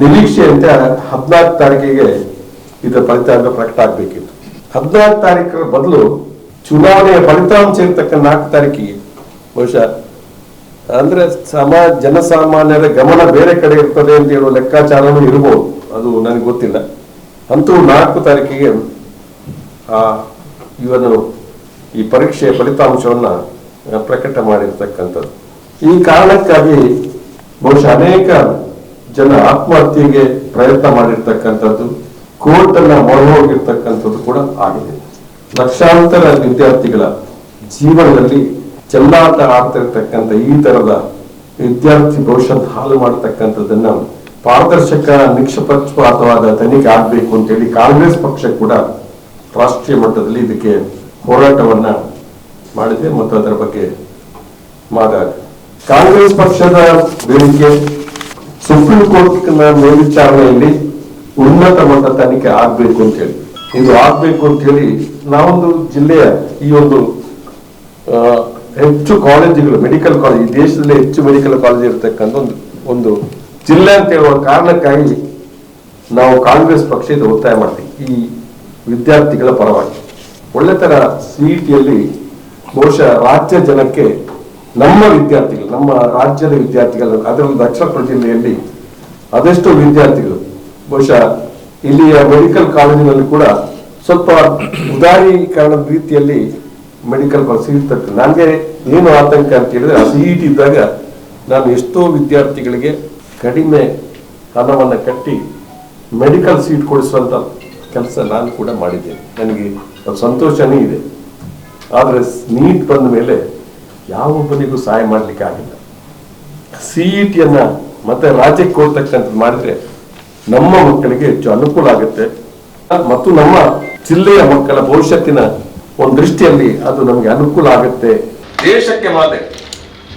ನಿರೀಕ್ಷೆಯಂತೆ ಹದಿನಾಲ್ಕು ತಾರೀಕಿಗೆ ಇದರ ಫಲಿತಾಂಶ ಪ್ರಕಟ ಆಗಬೇಕಿತ್ತು. ಹದಿನಾಲ್ಕು ತಾರೀಕರ ಬದಲು ಚುನಾವಣೆಯ ಫಲಿತಾಂಶ ಇರ್ತಕ್ಕ ನಾಲ್ಕು ತಾರೀಕಿಗೆ. ಬಹುಶಃ, ಅಂದ್ರೆ ಸಮ, ಜನಸಾಮಾನ್ಯರ ಗಮನ ಬೇರೆ ಕಡೆ ಇರ್ತದೆ ಅಂತ ಹೇಳುವ ಲೆಕ್ಕಾಚಾರನೂ ಇರಬಹುದು ಅದು ನನಗೆ ಗೊತ್ತಿಲ್ಲ. ಅಂತೂ ನಾಲ್ಕು ತಾರೀಕಿಗೆ ಆ ಇವನು ಈ ಪರೀಕ್ಷೆಯ ಫಲಿತಾಂಶವನ್ನ ಪ್ರಕಟ ಮಾಡಿರ್ತಕ್ಕಂಥದ್ದು. ಈ ಕಾರಣಕ್ಕಾಗಿ ಬಹುಶಃ ಅನೇಕ ಜನ ಆತ್ಮಹತ್ಯೆಗೆ ಪ್ರಯತ್ನ ಮಾಡಿರ್ತಕ್ಕಂಥದ್ದು ಕೋರ್ಟ್ ಅನ್ನ ಮೊರೆ ಹೋಗಿರ್ತಕ್ಕಂಥದ್ದು ಕೂಡ ಆಗಿದೆ. ಲಕ್ಷಾಂತರ ವಿದ್ಯಾರ್ಥಿಗಳ ಜೀವನದಲ್ಲಿ ಚೆಲ್ಲಾಟ ಆಡ್ತಿರ್ತಕ್ಕಂಥ ಈ ತರದ ವಿದ್ಯಾರ್ಥಿ ಭವಿಷ್ಯ ಹಾಳು ಮಾಡತಕ್ಕಂಥದ್ದನ್ನ ಪಾರದರ್ಶಕ ನಿಕ್ಷಪಕ್ಷಪಾತವಾದ ತನಿಖೆ ಆಗ್ಬೇಕು ಅಂತೇಳಿ ಕಾಂಗ್ರೆಸ್ ಪಕ್ಷ ಕೂಡ ರಾಷ್ಟ್ರೀಯ ಮಟ್ಟದಲ್ಲಿ ಇದಕ್ಕೆ ಹೋರಾಟವನ್ನ ಮಾಡಿದೆ ಮತ್ತು ಅದರ ಬಗ್ಗೆ ಮಾತಾಡಿದೆ. ಕಾಂಗ್ರೆಸ್ ಪಕ್ಷದ ಬೇಡಿಕೆ ಸುಪ್ರೀಂ ಕೋರ್ಟ್ ಮೇಲ್ವಿಚಾರಣೆಯಲ್ಲಿ ಉನ್ನತ ಮಟ್ಟ ತನಿಖೆ ಆಗ್ಬೇಕು ಅಂತ ಹೇಳಿ. ಇದು ಆಗ್ಬೇಕು ಅಂತ ಹೇಳಿ ನಾವೊಂದು ಜಿಲ್ಲೆಯ ಈ ಒಂದು ಹೆಚ್ಚು ಕಾಲೇಜುಗಳು, ಮೆಡಿಕಲ್ ಕಾಲೇಜ್, ಈ ದೇಶದಲ್ಲಿ ಹೆಚ್ಚು ಮೆಡಿಕಲ್ ಕಾಲೇಜ್ ಇರತಕ್ಕಂಥ ಒಂದು ಒಂದು ಜಿಲ್ಲೆ ಅಂತ ಹೇಳುವ ಕಾರಣಕ್ಕಾಗಿ ನಾವು ಕಾಂಗ್ರೆಸ್ ಪಕ್ಷ ಇದು ಒತ್ತಾಯ ಮಾಡ್ತೀವಿ. ಈ ವಿದ್ಯಾರ್ಥಿಗಳ ಪರವಾಗಿ. ಒಳ್ಳೆ ತರ ಸಿಇಟಿಯಲ್ಲಿ ಬಹುಶಃ ರಾಜ್ಯ ಜನಕ್ಕೆ ನಮ್ಮ ವಿದ್ಯಾರ್ಥಿಗಳು, ನಮ್ಮ ರಾಜ್ಯದ ವಿದ್ಯಾರ್ಥಿಗಳು, ಅದರಲ್ಲಿ ದಕ್ಷಿಣ ಕನ್ನಡ ಜಿಲ್ಲೆಯಲ್ಲಿ ಅದೆಷ್ಟೋ ವಿದ್ಯಾರ್ಥಿಗಳು, ಬಹುಶಃ ಇಲ್ಲಿಯ ಮೆಡಿಕಲ್ ಕಾಲೇಜಿನಲ್ಲಿ ಕೂಡ ಸ್ವಲ್ಪ ಉದಾರೀಕರಣದ ರೀತಿಯಲ್ಲಿ ಮೆಡಿಕಲ್ ಕಾಲೇಜ್ ಸಿಗ್ತದೆ ನನಗೆ ಏನು ಆತಂಕ ಅಂತ ಹೇಳಿದ್ರೆ, ಆ ಸಿಇಟಿ ಇದ್ದಾಗ ನಾನು ಎಷ್ಟೋ ವಿದ್ಯಾರ್ಥಿಗಳಿಗೆ ಕಡಿಮೆ ಹಣವನ್ನು ಕಟ್ಟಿ ಮೆಡಿಕಲ್ ಸೀಟ್ ಕೊಡಿಸುವಂಥ ಕೆಲಸ ನಾನು ಕೂಡ ಮಾಡಿದ್ದೇನೆ. ನನಗೆ ಸಂತೋಷನೇ ಇದೆ. ಆದರೆ ನೀಟ್ ಬಂದ ಮೇಲೆ ಯಾವೊಬ್ಬನಿಗೂ ಸಹಾಯ ಮಾಡ್ಲಿಕ್ಕೆ ಆಗಿಲ್ಲ. ಸಿಇಟಿಯನ್ನ ಮತ್ತೆ ರಾಜ್ಯಕ್ಕೆ ಹೋಗ್ತಕ್ಕಂಥದ್ದು ಮಾಡಿದ್ರೆ ನಮ್ಮ ಮಕ್ಕಳಿಗೆ ಹೆಚ್ಚು ಅನುಕೂಲ ಆಗುತ್ತೆ. ಮತ್ತು ನಮ್ಮ ಜಿಲ್ಲೆಯ ಮಕ್ಕಳ ಭವಿಷ್ಯತ್ತಿನ ಒಂದು ದೃಷ್ಟಿಯಲ್ಲಿ ಅದು ನಮಗೆ ಅನುಕೂಲ ಆಗುತ್ತೆ. ದೇಶಕ್ಕೆ ಮಾತೆ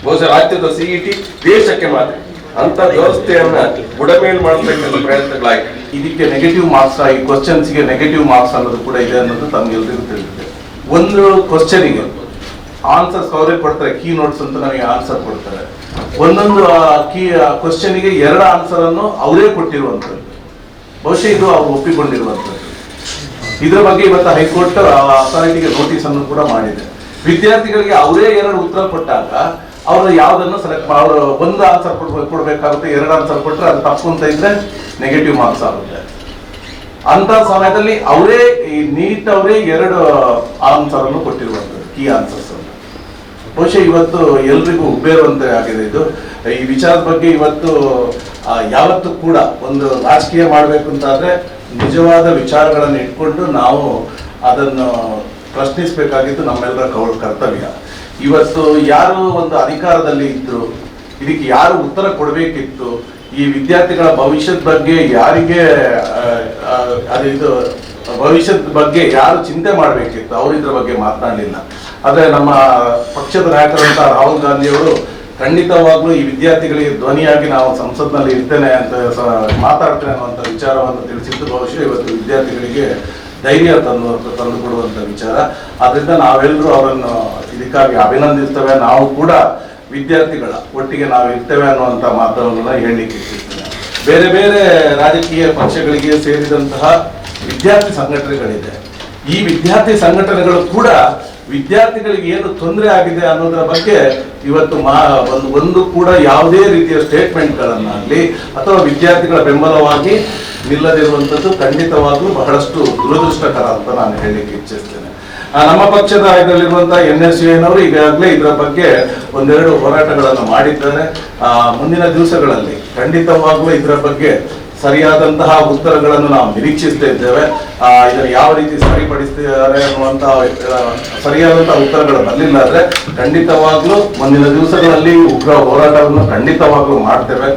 ಬಹುಶಃ ರಾಜ್ಯದ ಸಿಇಟಿ ದೇಶಕ್ಕೆ ಮಾತೆ ಅಂತ ವ್ಯವಸ್ಥೆಯನ್ನ ಬುಡಮೇಲ್ ಮಾಡತಕ್ಕಂಥ ಪ್ರಯತ್ನಗಳಾಗಿದೆ ಇದಕ್ಕೆ ನೆಗೆಟಿವ್ ಮಾರ್ಕ್ಸ್ ಈ ಕ್ವಶನ್ಸ್ಗೆ ನೆಗೆಟಿವ್ ಮಾರ್ಕ್ಸ್ ಅನ್ನೋದು ಕೂಡ ಇದೆ ಅನ್ನೋದು ತಮ್ಗೆಲ್ರಿಗೂ ತಿಳಿದಿದೆ. ಒಂದು ಕ್ವಶನಿಗೆ ಆನ್ಸರ್ಸ್ ಅವರೇ ಕೊಡ್ತಾರೆ ಕೀ ನೋಟ್ಸ್ ಅಂತ ನಮಗೆ ಆನ್ಸರ್ ಕೊಡ್ತಾರೆ. ಒಂದೊಂದು ಕೀ ಕ್ವಶನಿಗೆ ಎರಡು ಆನ್ಸರ್ ಅನ್ನು ಅವರೇ ಕೊಟ್ಟಿರುವಂಥದ್ದು. ಬಹುಶಃ ಇದು ಅವ್ರು ಒಪ್ಪಿಕೊಂಡಿರುವಂಥದ್ದು. ಇದರ ಬಗ್ಗೆ ಇವತ್ತು ಹೈಕೋರ್ಟ್ ಅಥಾರಿಟಿಗೆ ನೋಟಿಸ್ ಅನ್ನು ಕೂಡ ಮಾಡಿದೆ. ವಿದ್ಯಾರ್ಥಿಗಳಿಗೆ ಅವರೇ ಎರಡು ಉತ್ತರ ಕೊಟ್ಟಾಗ ಅವರು ಯಾವುದನ್ನು ಸೆಲೆಕ್ಟ್ ಅವರು ಒಂದು ಆನ್ಸರ್ ಕೊಡ್ಬೇಕಾಗುತ್ತೆ, ಎರಡು ಆನ್ಸರ್ ಕೊಟ್ಟರೆ ಅದು ತಪ್ಪು ಅಂತ ಇದ್ರೆ ನೆಗೆಟಿವ್ ಮಾರ್ಕ್ಸ್ ಆಗುತ್ತೆ. ಅಂತ ಸಮಯದಲ್ಲಿ ಅವರೇ ಈ ನೀಟ್ ಅವರೇ ಎರಡು ಆನ್ಸರ್ ಅನ್ನು ಕೊಟ್ಟಿರುವಂಥದ್ದು ಕೀ ಆನ್ಸರ್ಸ್ ಬಹುಶಃ ಇವತ್ತು ಎಲ್ರಿಗೂ ಉಬ್ಬೇರುವಂತೆ ಆಗಿದೆ ಇದು. ಈ ವಿಚಾರದ ಬಗ್ಗೆ ಇವತ್ತು ಯಾವತ್ತು ಕೂಡ ಒಂದು ರಾಜಕೀಯ ಮಾಡಬೇಕು ಅಂತಾದ್ರೆ ನಿಜವಾದ ವಿಚಾರಗಳನ್ನು ಇಟ್ಕೊಂಡು ನಾವು ಅದನ್ನು ಪ್ರಶ್ನಿಸಬೇಕಾಗಿದ್ದು ನಮ್ಮೆಲ್ಲರ ಕೌ- ಕರ್ತವ್ಯ. ಇವತ್ತು ಯಾರು ಒಂದು ಅಧಿಕಾರದಲ್ಲಿ ಇದ್ರು, ಇದಕ್ಕೆ ಯಾರು ಉತ್ತರ ಕೊಡಬೇಕಿತ್ತು, ಈ ವಿದ್ಯಾರ್ಥಿಗಳ ಭವಿಷ್ಯದ ಬಗ್ಗೆ ಯಾರಿಗೆ ಅದು ಇದು, ಭವಿಷ್ಯದ ಬಗ್ಗೆ ಯಾರು ಚಿಂತೆ ಮಾಡಬೇಕಿತ್ತು, ಅವರು ಇದ್ರ ಬಗ್ಗೆ ಮಾತನಾಡಲಿಲ್ಲ. ಆದ್ರೆ ನಮ್ಮ ಪಕ್ಷದ ನಾಯಕರಂತ ರಾಹುಲ್ ಗಾಂಧಿಯವರು ಖಂಡಿತವಾಗ್ಲೂ ಈ ವಿದ್ಯಾರ್ಥಿಗಳಿಗೆ ಧ್ವನಿಯಾಗಿ ನಾವು ಸಂಸತ್ನಲ್ಲಿ ಇರ್ತೇನೆ ಅಂತ ಮಾತಾಡ್ತೇನೆ ಅನ್ನುವಂಥ ವಿಚಾರವನ್ನು ತಿಳಿಸಿದ್ದು ಬಹುಶಃ ಇವತ್ತು ವಿದ್ಯಾರ್ಥಿಗಳಿಗೆ ಧೈರ್ಯ ತಂದು ತಂದು ಕೊಡುವಂತ ವಿಚಾರ. ಆದ್ದರಿಂದ ನಾವೆಲ್ಲರೂ ಅವರನ್ನು ಇದಕ್ಕಾಗಿ ಅಭಿನಂದಿಸ್ತೇವೆ. ನಾವು ಕೂಡ ವಿದ್ಯಾರ್ಥಿಗಳ ಒಟ್ಟಿಗೆ ನಾವು ಇರ್ತೇವೆ ಅನ್ನುವಂಥ ಮಾತನ್ನು ಹೇಳಲಿಕ್ಕೆ ಬೇರೆ ಬೇರೆ ರಾಜಕೀಯ ಪಕ್ಷಗಳಿಗೆ ಸೇರಿದಂತಹ ವಿದ್ಯಾರ್ಥಿ ಸಂಘಟನೆಗಳಿದೆ. ಈ ವಿದ್ಯಾರ್ಥಿ ಸಂಘಟನೆಗಳು ಕೂಡ ವಿದ್ಯಾರ್ಥಿಗಳಿಗೆ ಏನು ತೊಂದರೆ ಆಗಿದೆ ಅನ್ನೋದರ ಬಗ್ಗೆ ಇವತ್ತು ಮಾ ಒಂದು ಒಂದು ಕೂಡ ಯಾವುದೇ ರೀತಿಯ ಸ್ಟೇಟ್ಮೆಂಟ್ಗಳನ್ನಾಗಲಿ ಅಥವಾ ವಿದ್ಯಾರ್ಥಿಗಳ ಬೆಂಬಲವಾಗಿ ನಿಲ್ಲದಿರುವಂಥದ್ದು ಖಂಡಿತವಾಗ್ಲೂ ಬಹಳಷ್ಟು ದುರದೃಷ್ಟಕರ ಅಂತ ನಾನು ಹೇಳಲಿಕ್ಕೆ ಇಚ್ಛಿಸ್ತೇನೆ. ನಮ್ಮ ಪಕ್ಷದ ಇದರಲ್ಲಿರುವಂತಹ ಎನ್ ಎಸ್ ಎನವರು ಈಗಾಗಲೇ ಇದರ ಬಗ್ಗೆ ಒಂದೆರಡು ಹೋರಾಟಗಳನ್ನು ಮಾಡಿದ್ದಾರೆ. ಮುಂದಿನ ದಿವಸಗಳಲ್ಲಿ ಖಂಡಿತವಾಗ್ಲೂ ಇದರ ಬಗ್ಗೆ ಸರಿಯಾದಂತಹ ಉತ್ತರಗಳನ್ನು ನಾವು ನಿರೀಕ್ಷಿಸ್ತಾ ಇದ್ದೇವೆ ಇದನ್ನು ಯಾವ ರೀತಿ ಸರಿಪಡಿಸ್ತಿದ್ದಾರೆ ಅನ್ನುವಂತಹ ಸರಿಯಾದಂತಹ ಉತ್ತರಗಳು ಬರಲಿಲ್ಲ ಆದ್ರೆ ಖಂಡಿತವಾಗ್ಲೂ ಮುಂದಿನ ದಿವಸಗಳಲ್ಲಿ ಉಗ್ರ ಹೋರಾಟವನ್ನು ಖಂಡಿತವಾಗ್ಲೂ ಮಾಡ್ತೇವೆ.